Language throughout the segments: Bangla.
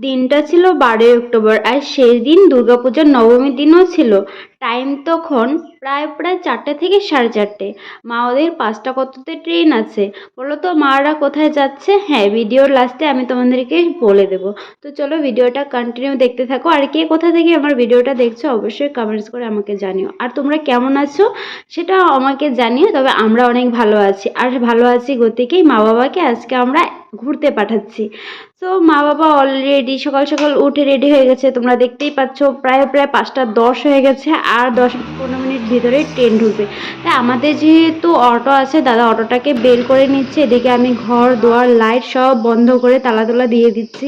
দিনটা ছিল বারোই অক্টোবর আর সেই দিন দুর্গাপূজার নবমীর দিনও ছিল। টাইম তখন প্রায় প্রায় চারটে থেকে সাড়ে চারটে। মা ওদের পাঁচটা কততে ট্রেন আছে? বলো তো মারা কোথায় যাচ্ছে? হ্যাঁ ভিডিওর লাস্টে আমি তোমাদেরকে বলে দেবো। তো চলো ভিডিওটা কন্টিনিউ দেখতে থাকো। আর কে কোথা থেকে আমার ভিডিওটা দেখছ অবশ্যই কমেন্টস করে আমাকে জানিও। আর তোমরা কেমন আছো সেটা আমাকে জানিও, তবে আমরা অনেক ভালো আছি। আর ভালো আছি গতিকেই মা বাবাকে আজকে আমরা ঘুরতে পাঠাচ্ছি। তো মা বাবা অলরেডি সকাল সকাল উঠে রেডি হয়ে গেছে। তোমরা দেখতেই পাচ্ছ প্রায় প্রায় পাঁচটা দশ হয়ে গেছে। আর দশ পনেরো মিনিট ভিতরে ট্রেন ঢুকবে। তাই আমাদের যেহেতু অটো আছে, দাদা অটোটাকে বের করে নিচ্ছে, এদিকে আমি ঘর, দোয়ার, লাইট সব বন্ধ করে তালা তোলা দিয়ে দিচ্ছি।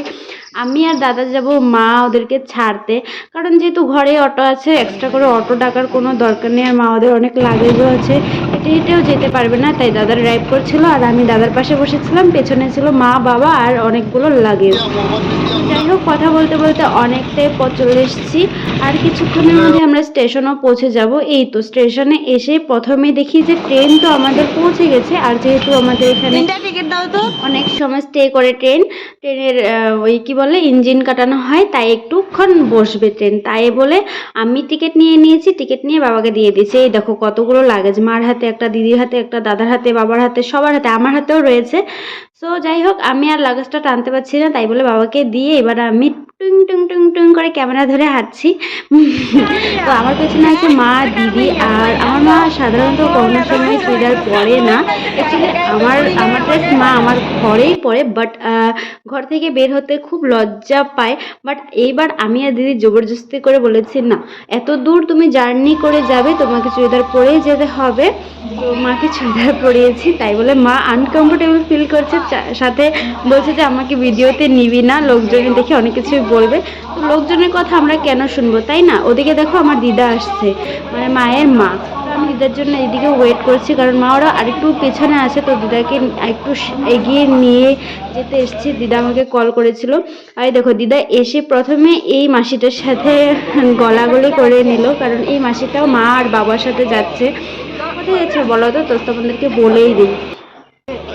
আমি আর দাদা যাব মা ওদেরকে ছাড়তে। কারণ যেহেতু ঘরে অটো আছে এক্সট্রা করে অটো ডাকার কোনো দরকার নেই আর মা ওদের অনেক লাগেজও আছে। হেঁটে হেঁটেও যেতে পারবে না তাই দাদা ড্রাইভ করছিল আর আমি দাদার পাশে বসেছিলাম পেছনে ছিল মা বাবা আর অনেকগুলো লাগেজ। যাই হোক কথা বলতে বলতে অনেকটাই পথ চলে এসেছি আর কিছুক্ষণের মধ্যে আমরা স্টেশনও পৌঁছে যাব। এই তো স্টেশনে এসে প্রথমে দেখি যে ট্রেন তো আমাদের পৌঁছে গেছে আর যেহেতু আমাদের এখানে অনেক সময় স্টে করে ট্রেন ট্রেনের ওই কি বলে ইঞ্জিন কাটানো হয়, তাই একটুক্ষণ বসবে ট্রেন। তাই বলে আমি টিকিট নিয়ে নিয়েছি, টিকিট নিয়ে বাবাকে দিয়ে দিয়েছি। এই দেখো কতগুলো লাগেজ মার হাতে একটা, দিদির হাতে একটা, দাদার হাতে, বাবার হাতে, সবার হাতে, আমার হাতেও রয়েছে। সো যাই হোক, আমি আর লাগেজটা টানতে পারছি না, তাই বলে বাবাকে দিয়ে এবার আমি টুং টুং টুং টুং করে ক্যামেরা ধরে হাঁটছি। তো আমার পেছনে আছে মা, দিদি আর আমার মা সাধারণত কোনো সময় চুড়িদার পরে না। অ্যাকচুয়ালি আমার আমার ড্রেস মা আমার ঘরেই পরে বাট ঘর থেকে বের হতে খুব লজ্জা পায়। বাট এইবার আমি আর দিদি জবরদস্তি করে বলেছি, না, এত দূর তুমি জার্নি করে যাবে, তোমাকে চুড়িদার পরেই যেতে হবে। তো মাকে চুড়িদার পরিয়েছি, তাই বলে মা আনকমফোর্টেবল ফিল করছে। সাথে বলছে যে, আমাকে ভিডিওতে নিবি না লোকজন দেখে অনেক কিছুই বলবে, তো লোকজনের কথা আমরা কেন শুনব, তাই না? ওদিকে দেখো আমার দিদা আসছে মানে মায়ের মা। আমি দিদার জন্য এদিকে ওয়েট করছি, কারণ মা ওরা আরেকটু পেছনে আছে, তো দিদাকে একটু এগিয়ে নিয়ে যেতে এসেছি। দিদা আমাকে কল করেছিল। আর দেখো, দিদা এসে প্রথমে এই মাসিটার সাথে গলাগলি করে নিল, কারণ এই মাসিটাও মা আর বাবার সাথে যাচ্ছে। কোথায় যাচ্ছে বলো তো? তো তোমাদেরকে বলেই দিই।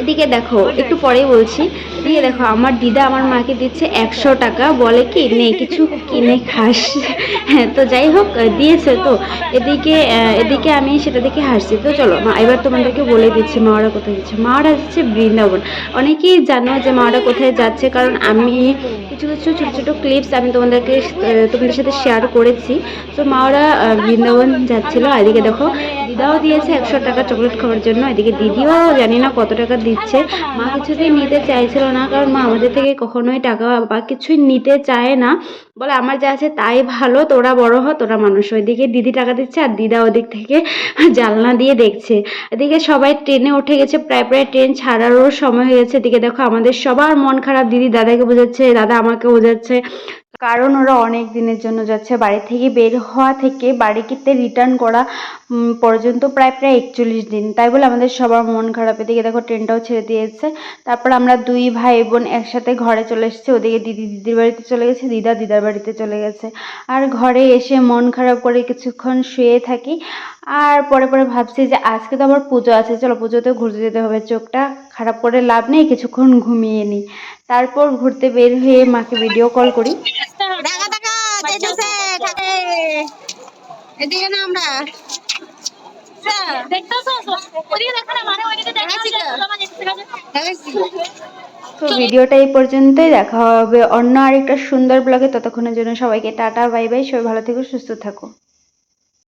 এদিকে দেখো একটু পরেই বলছি। এদিকে দেখো আমার দিদা আমার মাকে দিচ্ছে একশো টাকা। বলে কি নে কিছু কিনে খাস। হ্যাঁ তো যাই হোক দিয়েছে তো। এদিকে এদিকে আমি সেটা দেখে হাসছি। তো চলো মা এবার তোমাদেরকে বলে দিচ্ছি মা ওরা কোথায় যাচ্ছে? মা ওরা যাচ্ছে বৃন্দাবন। অনেকেই জানো যে মা ওরা কোথায় যাচ্ছে কারণ আমি কিছু কিছু ছোটো ছোটো ক্লিপস আমি তোমাদেরকে তোমাদের সাথে শেয়ার করেছি। তো মা ওরা আহ, বৃন্দাবন যাচ্ছিল এদিকে দেখো দিদাও দিয়েছে, একশো টাকা চকলেট খাওয়ার জন্য। এদিকে দিদিও জানি না কত টাকা দিচ্ছে। মা কিছুতেই নিতে চাইছিল না, কারণ মা আমাদের থেকে কখনোই টাকা বা কিছুই নিতে চায় না। বলে, আমার যা আছে তাই ভালো, তোরা বড় হ, তোরা মানুষ ওইদিকে দিদি টাকা দিচ্ছে আর দিদা ওদিক থেকে জানলা দিয়ে দেখছে। এদিকে সবাই ট্রেনে উঠে গেছে, প্রায় প্রায় ট্রেন ছাড়ারও সময় হয়ে গেছে। এদিকে দেখো, আমাদের সবার মন খারাপ। দিদি দাদাকে বোঝাচ্ছে, দাদা আমাকে বোঝাচ্ছে। কারণ ওরা অনেক দিনের জন্য যাচ্ছে। বাড়ি থেকে বের হওয়া থেকে বাড়িতে রিটার্ন করা পর্যন্ত প্রায় প্রায় একচল্লিশ দিন। তাই বলে আমাদের সবার মন খারাপ। এদিকে দেখো ট্রেনটাও ছেড়ে দিয়েছে। তারপর আমরা দুই ভাই বোন একসাথে ঘরে চলে এসেছি। ওদিকে দিদি দিদির বাড়িতে চলে গেছে, দিদা দিদার বাড়িতে চলে গেছে। আর ঘরে এসে মন খারাপ করে কিছুক্ষণ শুয়ে থাকি। আর পরে পরে ভাবছি যে আজকে তো আবার পুজো আছে। চলো পুজোতে ঘুরতে যেতে হবে। চোখটা খারাপ করে লাভ নেই, কিছুক্ষণ ঘুমিয়ে নিই। তারপর ঘুরতে বের হয়ে মাকে ভিডিও কল করি। দেখা দেখা যেতেছে এদিকে না আমরা। তো। ভিডিওটা এই পর্যন্তই। দেখা হবে অন্য আরেকটা সুন্দর ব্লগে ততক্ষণের জন্য সবাইকে টাটা বাই বাই। সবাই ভালো থেকো সুস্থ থাকো।